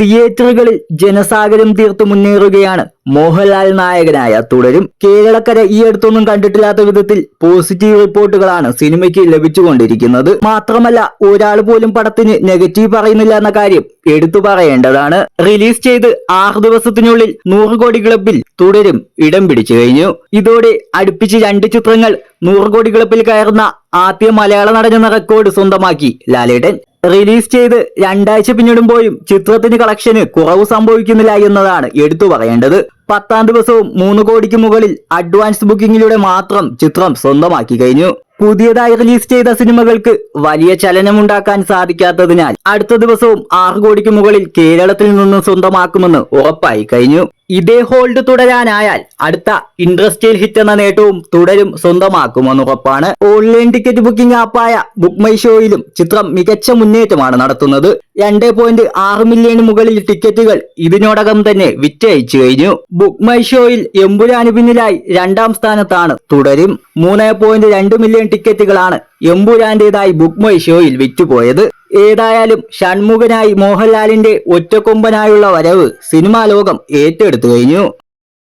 തിയേറ്ററുകളിൽ ജനസാഗരം തീർത്തു മുന്നേറുകയാണ് മോഹൻലാൽ നായകനായ തുടരും. കേരളക്കര ഈ അടുത്തൊന്നും കണ്ടിട്ടില്ലാത്ത വിധത്തിൽ പോസിറ്റീവ് റിപ്പോർട്ടുകളാണ് സിനിമയ്ക്ക് ലഭിച്ചുകൊണ്ടിരിക്കുന്നത്. മാത്രമല്ല ഒരാൾ പോലും പടത്തിന് നെഗറ്റീവ് പറയുന്നില്ല എന്ന കാര്യം എടുത്തു പറയേണ്ടതാണ്. റിലീസ് ചെയ്ത് ആറു ദിവസത്തിനുള്ളിൽ നൂറ് കോടി ക്ലബിൽ തുടരും ഇടം പിടിച്ചു കഴിഞ്ഞു. ഇതോടെ അടുപ്പിച്ച് രണ്ട് ചിത്രങ്ങൾ നൂറ് കോടി ക്ലബിൽ കയറുന്ന ആദ്യ മലയാള നടനെന്ന റെക്കോർഡ് സ്വന്തമാക്കി ലാലേട്ടൻ. റിലീസ് ചെയ്ത് രണ്ടാഴ്ച പിന്നിടുമ്പോഴും ചിത്രത്തിന് കളക്ഷന് കുറവ് സംഭവിക്കുന്നില്ല എന്നതാണ് എടുത്തു പറയേണ്ടത്. പത്താം ദിവസവും മൂന്ന് കോടിക്ക് മുകളിൽ അഡ്വാൻസ് ബുക്കിംഗിലൂടെ മാത്രം ചിത്രം സ്വന്തമാക്കി കഴിഞ്ഞു. പുതിയതായി റിലീസ് ചെയ്ത സിനിമകൾക്ക് വലിയ ചലനമുണ്ടാക്കാൻ സാധിക്കാത്തതിനാൽ അടുത്ത ദിവസവും ആറ് കോടിക്ക് മുകളിൽ കേരളത്തിൽ നിന്ന് സ്വന്തമാക്കുമെന്ന് ഉറപ്പായി കഴിഞ്ഞു. ഇതേ ഹോൾഡ് തുടരാനായാൽ അടുത്ത ഇൻഡസ്ട്രിയൽ ഹിറ്റ് എന്ന നേട്ടവും തുടരും സ്വന്തമാക്കുമെന്ന് ഉറപ്പാണ്. ഓൺലൈൻ ടിക്കറ്റ് ബുക്കിംഗ് ആപ്പായ ബുക്ക് മൈ ഷോയിലും ചിത്രം മികച്ച മുന്നേറ്റമാണ് നടത്തുന്നത്. രണ്ട് പോയിന്റ് ആറ് മില്യൺ മുകളിൽ ടിക്കറ്റുകൾ ഇതിനോടകം തന്നെ വിറ്റയച്ചു കഴിഞ്ഞു. ബുക്ക് മൈ ഷോയിൽ എമ്പുരാന് പിന്നിലായി രണ്ടാം സ്ഥാനത്താണ് തുടരും. മൂന്ന് പോയിന്റ് രണ്ട് മില്യൺ ടിക്കറ്റുകളാണ് എമ്പുരാന്റേതായി ബുക്ക് മൈ ഷോയിൽ വിറ്റുപോയത്. ഏതായാലും ഷൺമുഖനായി മോഹൻലാലിന്റെ ഒറ്റക്കൊമ്പനായുള്ള വരവ് സിനിമാ ലോകം ഏറ്റെടുത്തു കഴിഞ്ഞു.